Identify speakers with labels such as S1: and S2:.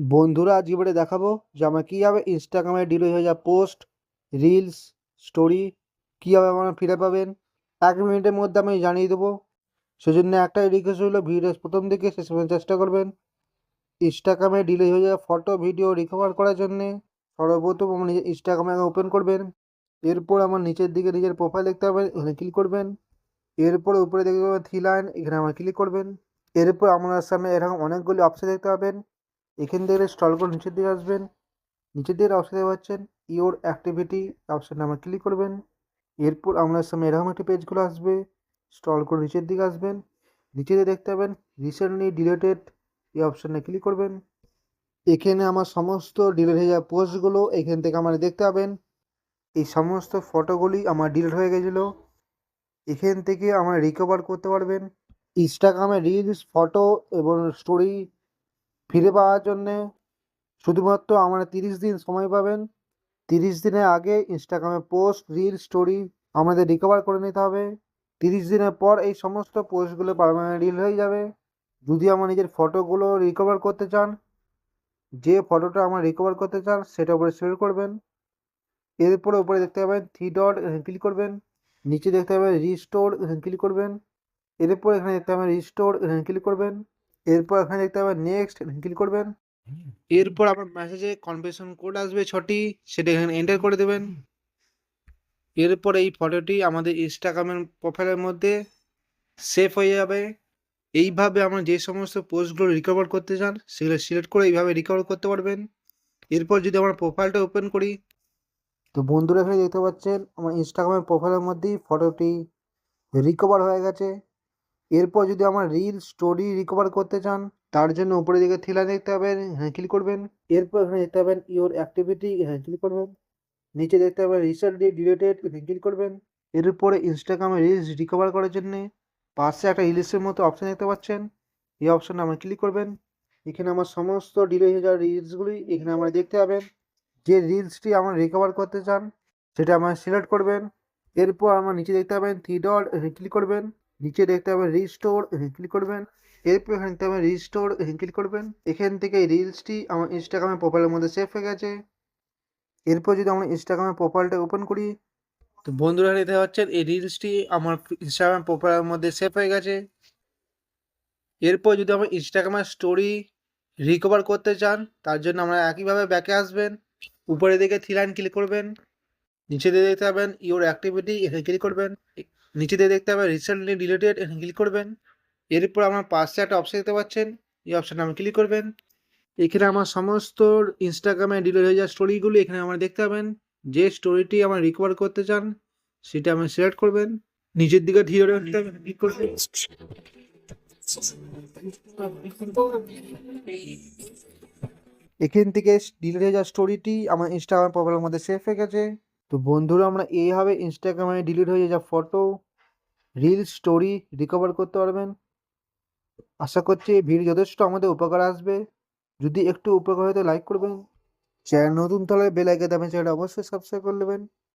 S1: বন্ধুরা আজকে এবারে দেখাবো? যে আমরা কীভাবে ইনস্টাগ্রামে ডিলিট হয়ে যাওয়া পোস্ট রিলস স্টোরি কীভাবে আপনারা ফিরে পাবেন? এক মিনিটের মধ্যে আমি জানিয়ে দেবো। সেজন্য একটাই রিকোয়েস্ট হলো ভিডিও প্রথম দিকে শেষ চেষ্টা করবেন। ইনস্টাগ্রামে ডিলিট হয়ে যাওয়া ফটো ভিডিও রিকভার করার জন্যে সর্বপ্রথম আমার নিজের ইনস্টাগ্রামে ওপেন করবেন। এরপর আমার নিচের দিকে নিজের প্রোফাইল দেখতে পাবেন এখানে ক্লিক করবেন। এরপর উপরে দেখতে পাবেন থ্রি লাইন এখানে আমার ক্লিক করবেন। এরপর আপনার সামনে এরকম অনেকগুলি অপশন দেখতে পাবেন। এখান থেকে স্টল করে নিচের দিকে আসবেন। নিচের দিকে অপশন দেখতে পাচ্ছেন ইওর অ্যাক্টিভিটি অপশানে আমরা ক্লিক করবেন। এরপর আপনার সামনে এরকম একটি পেজগুলো আসবে স্টল করে নিচের দিকে আসবেন। নিচে দিয়ে দেখতে পাবেন রিসেন্টলি ডিলেটেড এই অপশানে ক্লিক করবেন। এখানে আমার সমস্ত ডিলেট হয়ে যাওয়া পোস্টগুলো এখান থেকে আমার দেখতে পাবেন। এই সমস্ত ফটোগুলি আমার ডিলেট হয়ে গেছিল। এখান থেকে আমরা রিকভার করতে পারবেন। ইনস্টাগ্রামে রিলস ফটো এবং স্টোরি ফিরে পাওয়ার জন্যে শুধুমাত্র আমরা তিরিশ দিন সময় পাবেন। তিরিশ দিনের আগে ইনস্টাগ্রামে পোস্ট রিল স্টোরি আমাদের রিকভার করে নিতে হবে। তিরিশ দিনের পর এই সমস্ত পোস্টগুলো পারমানেন্ট রিল হয়ে যাবে। যদি আমার নিজের ফটোগুলো রিকভার করতে চান, যে ফটোটা আমার রিকভার করতে চান সেটা উপরে সিলেক্ট করবেন। এরপরে উপরে দেখতে পাবেন থ্রি ডট ক্লিক করবেন। নিচে দেখতে পাবেন রিস্টোর ক্লিক করবেন। এরপর এখানে দেখতে পাবেন রিস্টোর ক্লিক করবেন। এরপর এখানে দেখতে পাবেন নেক্সট ক্লিক করবেন। এরপর আপনার মেসেজে কনফার্মেশন কোড আসবে ছটি, সেটা এখানে এন্টার করে দেবেন। এরপর এই ফটোটি আমাদের ইনস্টাগ্রামের প্রোফাইলের মধ্যে সেভ হয়ে যাবে। এইভাবে আমরা যে সমস্ত পোস্টগুলো রিকভার করতে চান, সেগুলো সিলেক্ট করে এইভাবে রিকভার করতে পারবেন। এরপর যদি আমরা প্রোফাইলটা ওপেন করি, তো বন্ধুরা এখানে দেখতে পাচ্ছেন, আমার ইনস্টাগ্রামের প্রোফাইলের মধ্যেই ফটোটি রিকভার হয়ে গেছে। এরপর যদি আমার রিল স্টোরি রিকভার করতে চান, তার জন্য উপরে দিকে থিলা দেখতে পাবেন হ্যাঁ ক্লিক করবেন। এরপর এখানে দেখতে পাবেন ইওর অ্যাক্টিভিটি হ্যাঁ ক্লিক করবেন। নিচে দেখতে পাবেন রিসেন্টলি ডিলেটেড হ্যাঁ ক্লিক করবেন। এরপরে ইনস্টাগ্রামে রিলস রিকভার করার জন্য পাশে একটা রিলসের মতো অপশান দেখতে পাচ্ছেন। এই অপশানে আমরা ক্লিক করবেন। এখানে আমার সমস্ত ডিলে হয়ে যাওয়া রিলসগুলি এখানে আমরা দেখতে পাবেন। যে রিলসটি আমরা রিকভার করতে চান, সেটা আমরা সিলেক্ট করবেন। এরপর আমরা নিচে দেখতে পাবেন থ্রি ডট ক্লিক করবেন। নিচে দেখতে পাবেন রিস্টোর ক্লিক করবেন। এরপর এখানে দেখতে পাবেন রিস্টোর ক্লিক করবেন। এখান থেকে এই রিলসটি আমার ইনস্টাগ্রামের প্রোফাইলের মধ্যে সেভ হয়ে গেছে। এরপর যদি আমরা ইনস্টাগ্রামের প্রোফাইলটা ওপেন করি, তো বন্ধুরা দেখতে পাচ্ছেন, এই রিলসটি আমার ইনস্টাগ্রাম প্রোফাইলের মধ্যে সেভ হয়ে গেছে। এরপর যদি আমরা ইনস্টাগ্রামের স্টোরি রিকভার করতে চান, তার জন্য আমরা একইভাবে ব্যাকে আসবেন। উপরে দিকে থ্রি লাইন ক্লিক করবেন। নিচে দিয়ে দেখতে পাবেন ইওর অ্যাক্টিভিটি এখানে ক্লিক করবেন। নিচে দিয়ে দেখতে পাবেন রিসেন্টলি ডিলেটেড ক্লিক করবেন। এরপর আমার পাশে একটা অপশান দেখতে পাচ্ছেন। এই অপশানে আপনি ক্লিক করবেন। এখানে আমার সমস্ত ইনস্টাগ্রামে ডিলিট হয়ে যাওয়া স্টোরিগুলো এখানে আমার দেখতে পাবেন। যে স্টোরিটি আমার রিকভার করতে চান, সেটা আপনি সিলেক্ট করবেন। নিজের দিকে ধীরে ক্লিক করবেন। এখান থেকে ডিলিট হয়ে যাওয়া স্টোরিটি আমার ইনস্টাগ্রাম প্রোফাইলের মধ্যে সেভ হয়ে গেছে। তো বন্ধুরা আমরা এইভাবে ইনস্টাগ্রামে ডিলিট হয়ে যা ফটো রিল স্টোরি রিকভার করতে পারবেন। আশা করছি ভিডিও যথেষ্ট আমাদের উপকার আসবে। যদি একটু উপকার হয় তো লাইক করবেন। চ্যানেল নতুন তাহলে বেল আইকে দামে চ্যানেলটা অবশ্যই সাবস্ক্রাইব করে নেবেন।